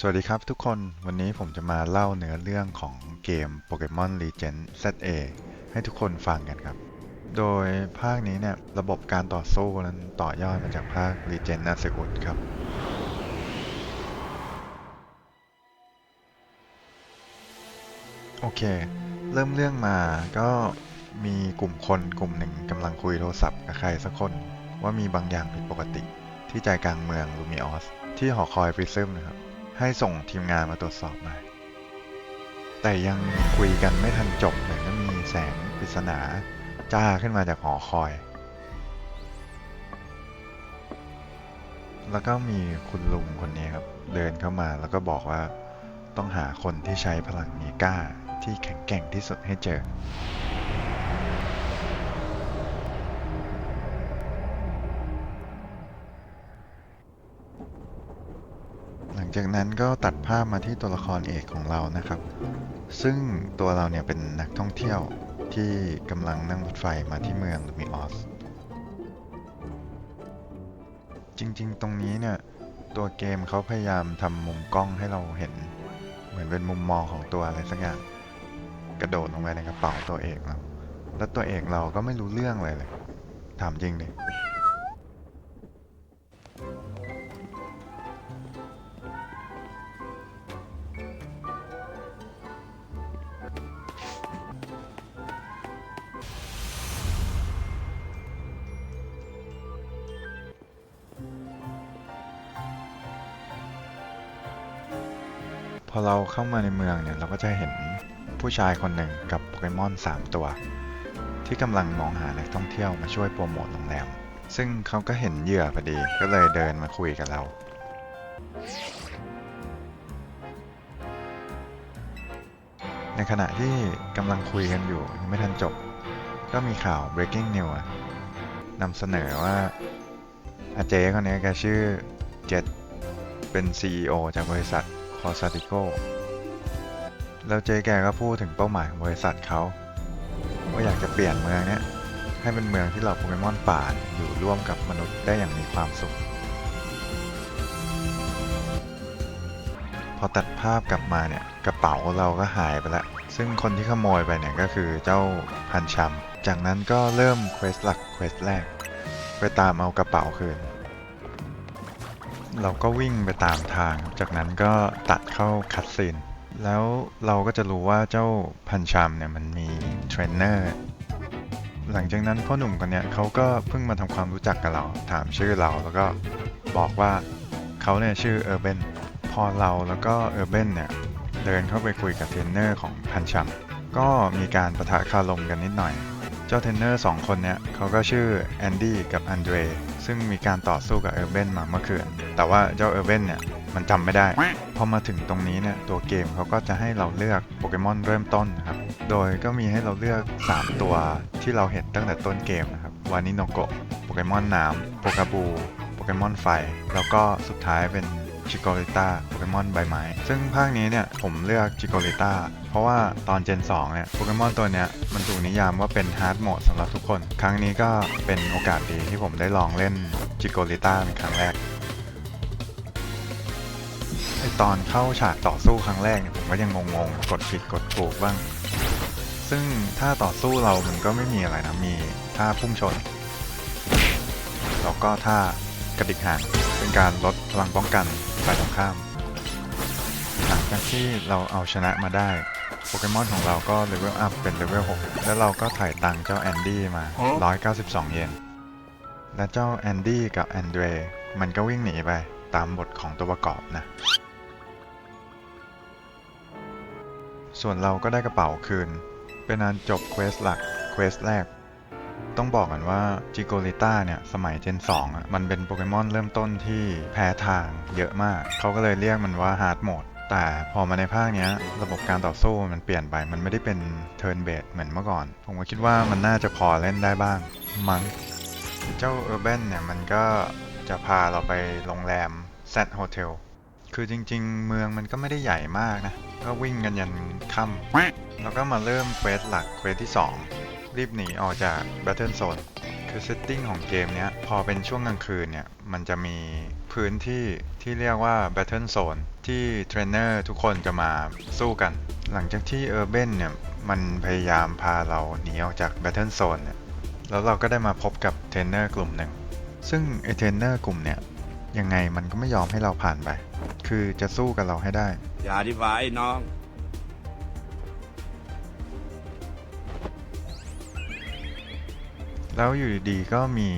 สวัสดีครับทุกคนวันนี้ผมจะมาเล่าเนื้อเรื่องของเกม Pokemon Legend ZA ให้ทุกคนฟังกันครับ โดยภาคนี้เนี่ย ระบบการต่อสู้นั้นต่อยอดมาจากภาค Legend นาสึกุนครับ โอเค เริ่มเรื่องมาก็มีกลุ่มคนกลุ่มหนึ่งกำลังคุยโทรศัพท์กับใครสักคนว่ามีบางอย่างผิดปกติ ที่ใจกลางเมืองลูมิออสที่หอคอยปริซึมนะครับ ให้ส่งทีมงานมาตรวจสอบหน่อย แต่ยังคุยกันไม่ทันจบเลยก็มีแสงปริศนาจ้าขึ้นมาจากหอคอย แล้วก็มีคุณลุงคนนี้ครับ เดินเข้ามาแล้วก็บอกว่าต้องหาคนที่ใช้พลังมีก้าที่แข็งแกร่งที่สุดให้เจอ หลัง จากนั้นก็ตัดภาพมาที่ตัวละครเอกของเรานะครับ ซึ่งตัวเราเนี่ยเป็นนักท่องเที่ยวที่กำลังนั่งรถไฟมาที่เมืองลูมิออส จริงๆ ตรงนี้เนี่ย ตัวเกมเขาพยายามทำมุมกล้องให้เราเห็น เหมือนเป็นมุมมองของตัวอะไรสักอย่าง กระโดดลงไปในกระเป๋าตัวเอกเรา แล้วตัวเอกเราก็ไม่รู้เรื่องเลยเลย ถามจริงดิ พอเราเข้ามาในเมืองเนี่ยเราก็จะเห็นผู้ชายคนหนึ่งกับโปเกมอน 3 ตัว ที่กำลังมองหานักท่องเที่ยวมาช่วยโปรโมทโรงแรม ซึ่งเขาก็เห็นเหยื่อพอดีก็เลยเดินมาคุยกับเรา ในขณะที่กำลังคุยกันอยู่ยังไม่ทันจบ ก็มีข่าว breaking news นำเสนอว่าอาเจคนนี้แกชื่อเจษเป็น CEO จากบริษัท คอสติโกแล้วเจ๊แกก็พูดถึงเป้าหมายของบริษัทเขาว่าอยากจะเปลี่ยนเมืองเนี้ยให้เป็นเมืองที่เหล่าโปเกมอนป่าอยู่ร่วมกับมนุษย์ได้อย่างมีความสุข พอตัดภาพกลับมาเนี่ยกระเป๋าเราก็หายไปละ ซึ่งคนที่ขโมยไปเนี่ยก็คือเจ้าพันชัม จากนั้นก็เริ่มเควสหลักเควสแรก ไปตามเอากระเป๋าคืน เราก็วิ่งไปตามทาง จากนั้นก็ตัดเข้าคัตซีนแล้วเราก็จะรู้ว่าเจ้าพันชามเนี่ยมันมีเทรนเนอร์หลังจากนั้นพ่อหนุ่มคนเนี้ยเขาก็เพิ่งมาทำความรู้จักกับเรา ถามชื่อเราแล้วก็บอกว่าเขาเนี่ยชื่อเออร์เบนพอเราแล้วก็เออร์เบนเนี่ยเดินเข้าไปคุยกับเทรนเนอร์ของพันชัมก็มีการประทะคารมกันนิดหน่อย เจ้าเทนเนอร์สองคนเนี้ยเขาก็ชื่อแอนดี้กับอันเดรซึ่งมีการต่อสู้กับเออร์เบนมาเมื่อคืน แต่ว่าเจ้าเออร์เบนเนี่ยมันจำไม่ได้ พอมาถึงตรงนี้เนี่ยตัวเกมเขาก็จะให้เราเลือกโปเกมอนเริ่มต้นนะครับ โดยก็มีให้เราเลือก 3 ตัวที่เราเห็นตั้งแต่ต้นเกมนะครับวานิโนโกะโปเกมอนน้ำโปกาบูโปเกมอนไฟ แล้วก็สุดท้ายเป็นชิโกริต้าโปเกมอนใบไม้ ซึ่งภาคนี้เนี่ยผมเลือกชิโกริต้า ราะว่าตอนเจน2เนี่ยโปเกมอนตัวเนี้ยมันถูกนิยามว่าเป็นฮาร์ดโหมดสำหรับทุกคน ครั้งนี้ก็เป็นโอกาสดีที่ผมได้ลองเล่นชิโกริต้าเป็นครั้งแรกไอตอนเข้าฉากต่อสู้ครั้งแรกเนี่ยผมก็ยังงงๆ กดผิดกดถูกบ้าง ซึ่งถ้าต่อสู้เรามันก็ไม่มีอะไรนะ มีท่าพุ่งชน แล้วก็ท่ากระดิกหางเป็นการลดพลังป้องกันฝ่ายตรงข้าม หลังจากที่เราเอาชนะมาได้ โปเกมอนของเราก็เลเวลอัพเป็นเลเวล6แล้วเราก็ถ่ายตังค์เจ้าแอนดี้มา 192 เยน และเจ้าแอนดี้กับแอนเดรมันก็วิ่งหนีไปตามบทของตัวประกอบนะ ส่วนเราก็ได้กระเป๋าคืน เป็นอันจบเควสหลักเควสแรก ต้องบอกกันว่าจิโกริต้าเนี่ย สมัยเจน2อะมันเป็นโปเกมอนเริ่มต้นที่แพ้ทางเยอะมาก เขาก็เลยเรียกมันว่าฮาร์ดโหมด แต่พอมาในภาคนี้ระบบการต่อสู้มันเปลี่ยนไป มันไม่ได้เป็นเทิร์นเบสเหมือนเมื่อก่อน ผมก็คิดว่ามันน่าจะพอเล่นได้บ้าง มั้งเจ้าเออร์เบนเนี่ยมันก็จะพาเราไปโรงแรมแซดโฮเทลคือจริง ๆ เมืองมันก็ไม่ได้ใหญ่มากนะ ก็วิ่งกันยันค่ำแล้วก็มาเริ่มเควสหลักเควสที่ 2 รีบหนีออกจาก Battle Zone คือเซตติ้งของเกมเนี้ยพอเป็นช่วงกลางคืนเนี่ยมันจะมีพื้นที่ที่เรียกว่า Battle Zone ที่เทรนเนอร์ทุกคนจะมาสู้กัน หลังจากที่เออร์เบนเนี่ยมันพยายามพาเราหนีออกจาก Battle Zone เนี่ยแล้วเราก็ได้มาพบกับเทรนเนอร์กลุ่มหนึ่ง ซึ่งไอเทรนเนอร์กลุ่มเนี่ยยังไงมันก็ไม่ยอมให้เราผ่านไป คือจะสู้กับเราให้ได้ อย่าดีกว่าไอ้น้อง แล้วอยู่ดีๆก็มี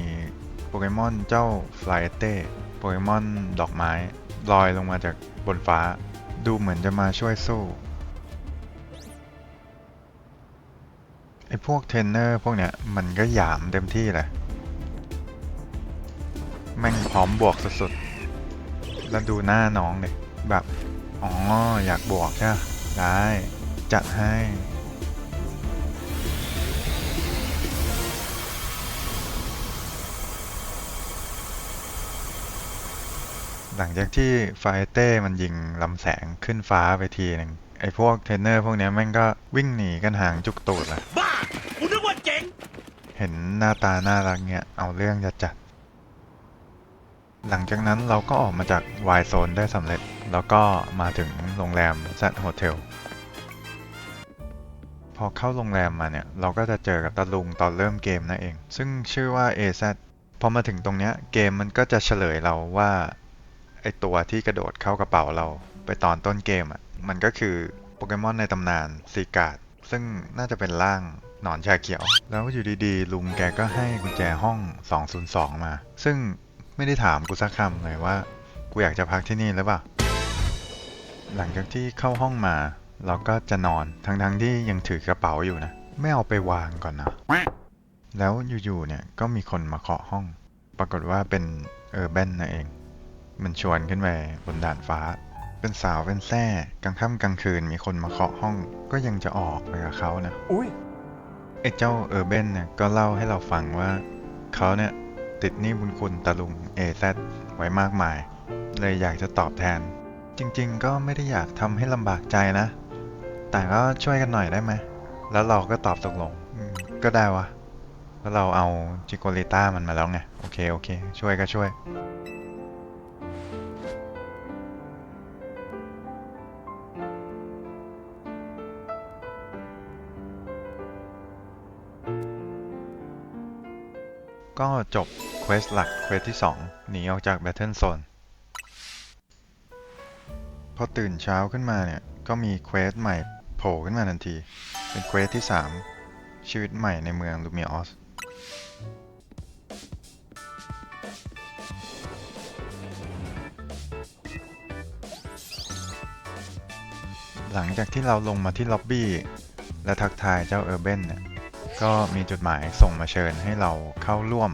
โปเกมอนเจ้าฟลายเต้โปเกมอนดอกไม้ลอยลงมาจากบนฟ้า ดูเหมือนจะมาช่วยสู้ไอ้พวกเทรนเนอร์พวกเนี้ยมันก็หยามเต็มที่แหละ แม่งพร้อมบวกสุดๆ แล้วดูหน้าน้องเลยแบบ อ๋อ อยากบวกใช่ได้ จัดให้ หลังจากที่ไฟเต้มันยิงลำแสงขึ้นฟ้าไปทีหนึ่งไอ้พวกเทรนเนอร์พวกเนี้ยแม่งก็วิ่งหนีกันห่างจุกตูดละบ้ากูนึกว่าเจ๋ง เห็นหน้าตาน่ารักเงี้ยเอาเรื่องจะจัด หลังจากนั้นเราก็ออกมาจากวายโซนได้สำเร็จ แล้วก็มาถึงโรงแรมแซดโฮเทลพอเข้าโรงแรมมาเนี่ย เราก็จะเจอกับตาลุงตอนเริ่มเกมนั่นเอง ซึ่งชื่อว่า AZ พอมาถึงตรงเนี้ยเกมมันก็จะเฉลยเราว่า ไอตัวที่กระโดดเข้ากระเป๋าเราไปตอนต้นเกมอะ มันก็คือโปเกมอนในตำนานซีกาดซึ่งน่าจะเป็นร่างหนอนชาเขียว แล้วอยู่ดีๆ ลุงแกก็ให้กุญแจห้อง 202 มา ซึ่งไม่ได้ถามกูสักคำเลยว่า กูอยากจะพักที่นี่หรือเปล่า หลังจากที่เข้าห้องมา เราก็จะนอน ทั้งๆที่ยังถือกระเป๋าอยู่นะ ไม่เอาไปวางก่อนนะ แล้วอยู่ๆ เนี่ยก็มีคนมาเคาะห้อง ปรากฏว่าเป็นเออร์เบนนั่นเอง มันชวนขึ้นไปบนด่านฟ้า เป็นสาวเป็นแท่กลางค่ำกลางคืนมีคนมาเคาะห้อง ก็ยังจะออกไปกับเขานะอุ้ยไอ้เจ้าเออร์เบนเนี่ยก็เล่าให้เราฟังว่าเขาเนี่ยติดหนี้บุญคุณตาลุงเอซไว้มากมาย เลยอยากจะตอบแทน จริง ๆ ก็ไม่ได้อยากทำให้ลำบากใจนะ แต่ก็ช่วยกันหน่อยได้ไหมแล้วเราก็ตอบตกลงอืมก็ได้วะแล้วเราเอาจิโกลิต้ามันมาแล้วไง โอเค โอเค ช่วยก็ช่วย ก็จบเควสหลักเควสที่ 2 หนีออกจาก Battle Zone พอตื่นเช้าขึ้นมาเนี่ย ก็มีเควสใหม่โผล่ขึ้นมาทันที เป็นเควสที่ 3 ชีวิตใหม่ในเมืองลูมิออสหลังจากที่เราลงมาที่ล็อบบี้ และทักทายเจ้าเออร์เบนเนี่ย ก็มีจดหมายส่งมาเชิญให้เราเข้าร่วม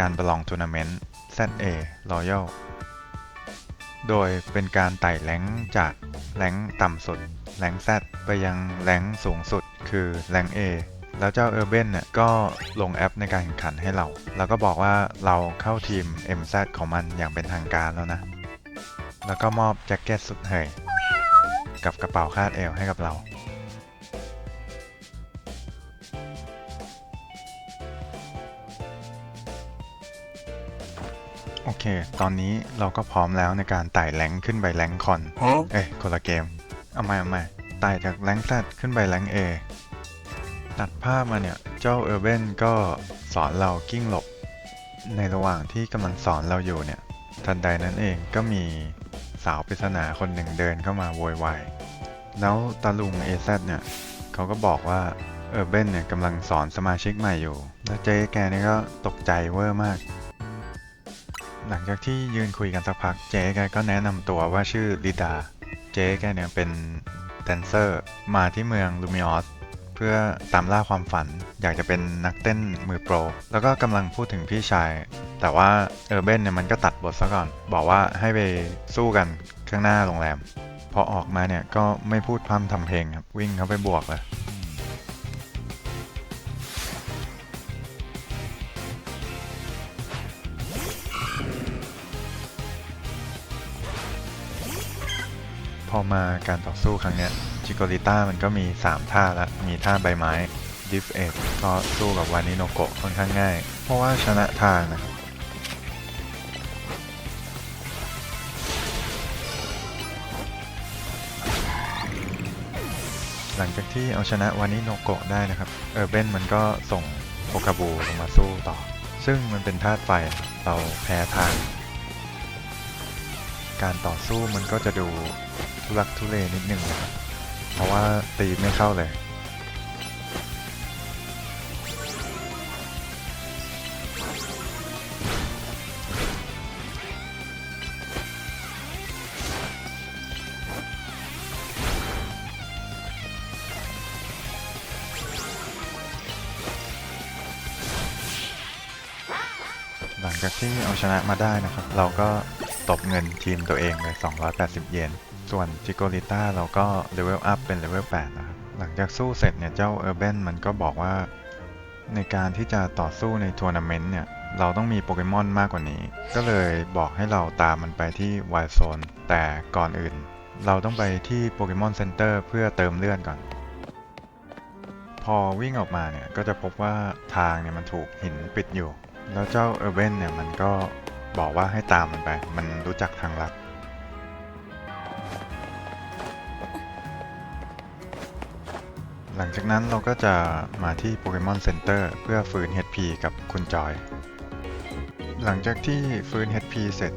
การประลองทัวร์นาเมนต์ ZA Royal โดยเป็นการไต่แรงจากแรงต่ำสุดแรง Z ไปยังแรงสูงสุดคือแรง A แล้วเจ้าเออร์เบนเนี่ยก็ลงแอปในการแข่งขันให้เรา แล้วก็บอกว่าเราเข้าทีม MZ ของมันอย่างเป็นทางการแล้วนะ แล้วก็มอบแจ็คเก็ตสุดเหยกับกระเป๋าคาดเอวให้กับเรา อเค ตอนนี้เราก็พร้อมแล้วในการไต่แรงค์ขึ้นไปแรงค์คอนฮะเอ้ยคนละเกม เอาใหม่เอาใหม่ไต่จากแรงค์แซดขึ้นไปแรงค์เอตัดภาพมาเนี่ย เจ้าเออร์เบนก็สอนเรากิ้งหลบ ในระหว่างที่กำลังสอนเราอยู่เนี่ย ทันใดนั้นเองก็มีสาวปริศนาคนหนึ่งเดินเข้ามาโวยวาย แล้วตาลุงเอซเนี่ยเขาก็บอกว่าเออร์เบนเนี่ยกำลังสอนสมาชิกใหม่อยู่ แล้วเจ๊แกเนี่ยก็ตกใจเวอร์มาก หลังจากที่ยืนคุยกันสักพักเจ๊แกก็แนะนำตัวว่าชื่อลิดา เจ๊แกเนี่ยเป็นแดนเซอร์มาที่เมืองลูมิออสเพื่อตามล่าความฝัน อยากจะเป็นนักเต้นมือโปร แล้วก็กำลังพูดถึงพี่ชาย แต่ว่าเออร์เบนเนี่ยมันก็ตัดบทซะก่อน บอกว่าให้ไปสู้กันข้างหน้าโรงแรม พอออกมาเนี่ยก็ไม่พูดพร่ำทำเพลงครับวิ่งเข้าไปบวกเลย พอมาการต่อสู้ครั้งเนี้ยจิโกริต้ามันก็มี 3 ท่าละมีท่าใบไม้ดิฟเอ็ดเพราะสู้กับวานิโนโกะค่อนข้างง่าย เพราะว่าชนะทางนะหลังจากที่เอาชนะวานิโนโกะได้นะครับ เออเบนมันก็ส่งโคคาบูลงมาสู้ต่อ ซึ่งมันเป็นธาตุไฟเราแพ้ทาง การต่อสู้มันก็จะดูทุลักทุเลนิดนึงนะครับเพราะว่าตีไม่เข้าเลย หลังจากที่เอาชนะมาได้นะครับ เราก็ ตบเงินทีมตัวเองเลย280 เยน ส่วนจิโกริต้าเราก็เลเวลอัพเป็นเลเวล8นะครับ หลังจากสู้เสร็จเนี่ยเจ้าเออร์เบนมันก็บอกว่า ในการที่จะต่อสู้ในทัวร์นาเมนต์เนี่ยเราต้องมีโปเกมอนมากกว่านี้ ก็เลยบอกให้เราตามมันไปที่ไวโซนแต่ก่อนอื่น เราต้องไปที่โปเกมอนเซ็นเตอร์เพื่อเติมเลือดก่อน พอวิ่งออกมาเนี่ยก็จะพบว่าทางเนี่ยมันถูกหินปิดอยู่ แล้วเจ้าเออร์เบนเนี่ยมันก็ บอกว่าให้ตามมันไป มันรู้จักทางลัดหลังจากนั้นเราก็จะมาที่โปเกมอนเซ็นเตอร์เพื่อฟื้น HP กับคุณจอย หลังจากที่ฟื้น HP เสร็จ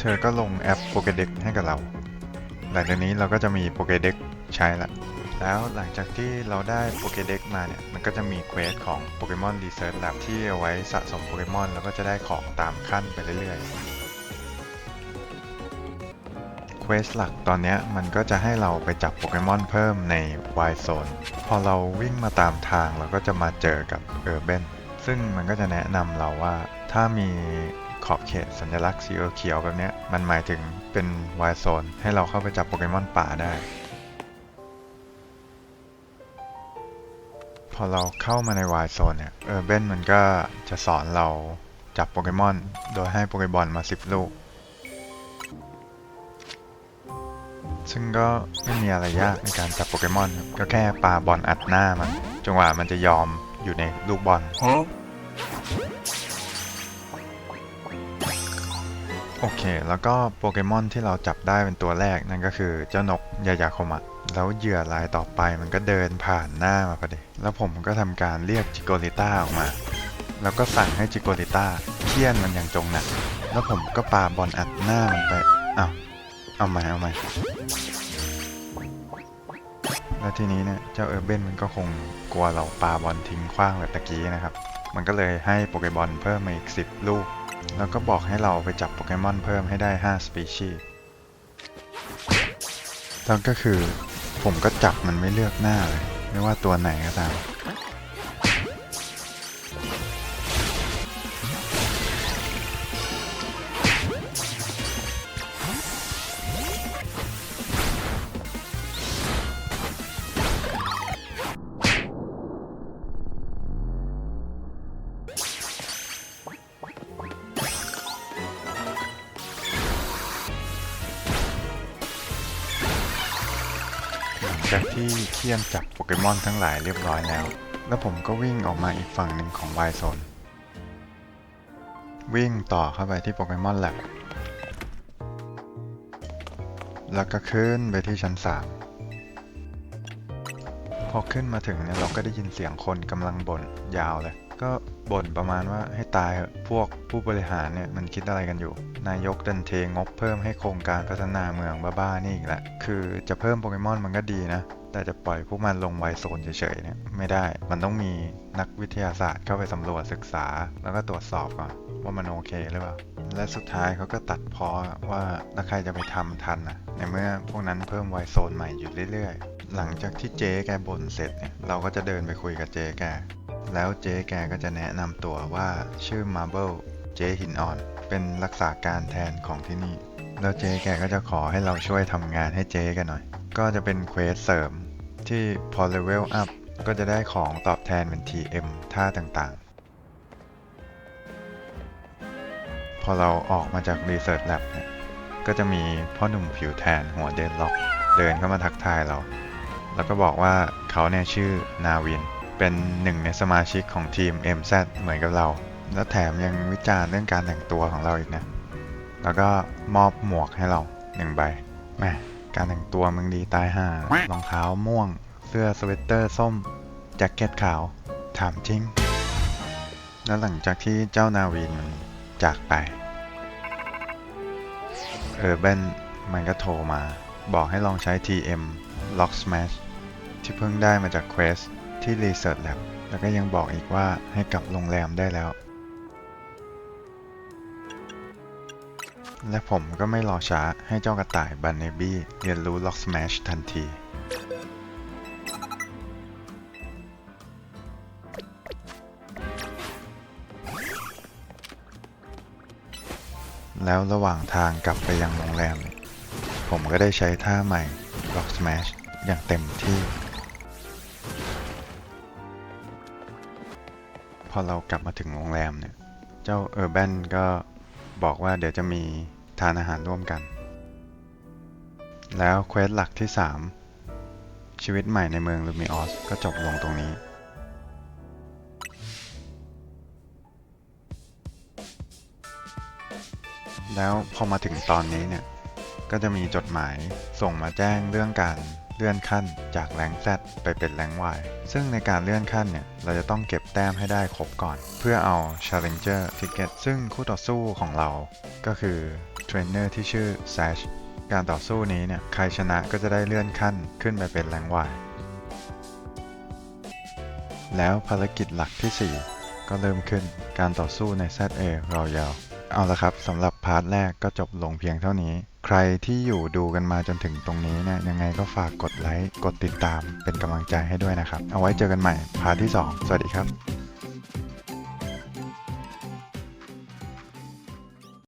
เธอก็ลงแอป Pokédex ให้กับเรา หลังจากนี้เราก็จะมี Pokédex ใช้ละ แล้วหลังจากที่เราได้ Pokédex มาเนี่ย มันก็จะมีเควสของ Pokemon Research Lab ที่เอาไว้สะสมโปเกมอนแล้วก็จะได้ของตามขั้นไปเรื่อยๆ เควสหลักตอนนี้มันก็จะให้เราไปจับโปเกมอนเพิ่มใน Wild Zone พอเราวิ่งมาตามทางเราก็จะมาเจอกับเออร์เบนซึ่งมันก็จะแนะนำเราว่าถ้ามีขอบเขตสัญลักษณ์สีเขียวแบบนี้มันหมายถึงเป็น Wild Zone ให้เราเข้าไปจับโปเกมอนป่าได้ พอเราเข้ามาใน Wild Zone เนี่ยเออเบนมันก็จะสอนเราจับโปเกมอน โดยให้โปเกมอนมา 10 ลูก ซึ่งก็ไม่มีอะไรยากในการจับโปเกมอน ก็แค่ปาบอลอัดหน้ามันจนกว่ามันจะยอมอยู่ในลูกบอล โอเค แล้วก็โปเกมอนที่เราจับได้เป็นตัวแรกนั่นก็คือเจ้านกยายาโคมะ แล้วเหยื่อรายต่อไปมันก็เดินผ่านหน้ามาพอดี แล้วผมก็ทำการเรียกจิโกริต้าออกมา แล้วก็สั่งให้จิโกริต้าเคี่ยนมันอย่างจงหนัก แล้วผมก็ปาบอลอัดหน้ามันไปเอาเอาใหม่เอาใหม่แล้วทีนี้เนี่ยเจ้าเออร์เบนมันก็คงกลัวเราปาบอลทิ้งขว้างแบบตะกี้นะครับ มันก็เลยให้โปเกมอนเพิ่มมาอีก 10 ลูก แล้วก็บอกให้เราไปจับโปเกมอนเพิ่มให้ได้ 5 สปีชีส์ แล้วก็คือผมก็จับมันไม่เลือกหน้าเลย ไม่ว่าตัวไหนก็ตาม จากที่เคี่ยนจับโปเกมอนทั้งหลายเรียบร้อยแล้ว แล้วผมก็วิ่งออกมาอีกฝั่งหนึ่งของไวโซน วิ่งต่อเข้าไปที่โปเกมอนแลบแล้วก็ขึ้นไปที่ชั้น3พอขึ้นมาถึงเนี่ยเราก็ได้ยินเสียงคนกำลังบ่นยาวเลย ก็บ่นประมาณว่าให้ตายเถอะพวกผู้บริหารเนี่ยมันคิดอะไรกันอยู่ นายกดันเทงบเพิ่มให้โครงการพัฒนาเมืองบ้าๆนี่อีกแล้วคือจะเพิ่มโปเกมอนมันก็ดีนะ แต่จะปล่อยพวกมันลงไวโซนเฉยๆเนี่ยไม่ได้ มันต้องมีนักวิทยาศาสตร์เข้าไปสำรวจศึกษา แล้วก็ตรวจสอบก่อนว่ามันโอเคหรือเปล่า และสุดท้ายเขาก็ตัดพ้อว่าแล้วใครจะไปทำทันนะในเมื่อพวกนั้นเพิ่มไวโซนใหม่อยู่เรื่อยๆ หลังจากที่เจ๊แกบ่นเสร็จเนี่ยเราก็จะเดินไปคุยกับเจ๊แก แล้วเจ๊แกก็จะแนะนำตัวว่าชื่อ Marble เจ๊หินอ่อน เป็นรักษาการแทนของที่นี่ แล้วเจ๊แกก็จะขอให้เราช่วยทำงานให้เจ๊แกันหน่อย ก็จะเป็นเควสเสริมที่พอเลเวลอัพก็จะได้ของตอบแทนเป็น TM ท่าต่างๆ พอเราออกมาจาก Research Lab เนี่ยก็จะมีพ่อหนุ่มผิวแทนหัวเดนล็อก เดินเข้ามาทักทายเรา แล้วก็บอกว่าเขาเนี่ยชื่อนาวิน เป็นหนึ่งในสมาชิกของทีม MZ เหมือนกับเรา แล้วแถมยังวิจารณ์เรื่องการแต่งตัวของเราอีกนะ แล้วก็มอบหมวกให้เราหนึ่งใบแหม่การแต่งตัวมึงดีตายห่ารองเท้าม่วง เสื้อสเวตเตอร์ส้ม แจ็คเก็ตขาว ถามจริง แล้วหลังจากที่เจ้านาวินจากไป เออเบนมันก็โทรมา บอกให้ลองใช้ TM Lock Smash ที่เพิ่งได้มาจาก Quest ที่ Research Lab แล้วก็ยังบอกอีกว่าให้กลับโรงแรมได้แล้ว และผมก็ไม่รอช้าให้เจ้ากระต่ายบันเนบี้เรียนรู้ Lock Smash ทันที แล้วระหว่างทางกลับไปยังโรงแรม ผมก็ได้ใช้ท่าใหม่ Rock Smash อย่างเต็มที่ อเรากลับมาถึงโรงแรมเนี่ย เจ้าเออร์แบนก็บอกว่าเดี๋ยวจะมีทานอาหารร่วมกัน แล้วเควสหลักที่ 3 ชีวิตใหม่ในเมืองลูมิออสก็จบลงตรงนี้แล้วพอมาถึงตอนนี้เนี่ย ก็จะมีจดหมายส่งมาแจ้งเรื่องการ เลื่อนขั้นจากแรง Z ไปเป็นแรง Y ซึ่งในการเลื่อนขั้นเนี่ย เราจะต้องเก็บแต้มให้ได้ครบก่อน เพื่อเอา Challenger Ticket ซึ่งคู่ต่อสู้ของเรา ก็คือเทรนเนอร์ที่ชื่อ Sash การต่อสู้นี้เนี่ย ใครชนะก็จะได้เลื่อนขั้นขึ้นไปเป็นแรง Y แล้วภารกิจหลักที่ 4 ก็เริ่มขึ้นการต่อสู้ใน ZA Royal เอาละครับสำหรับพาร์ทแรกก็จบลงเพียงเท่านี้ ใครที่อยู่ดูกันมาจนถึงตรงนี้เนี่ยยังไงก็ฝากกดไลค์ กดติดตามเป็นกำลังใจให้ด้วยนะครับ เอาไว้เจอกันใหม่พาร์ทที่ 2 สวัสดีครับ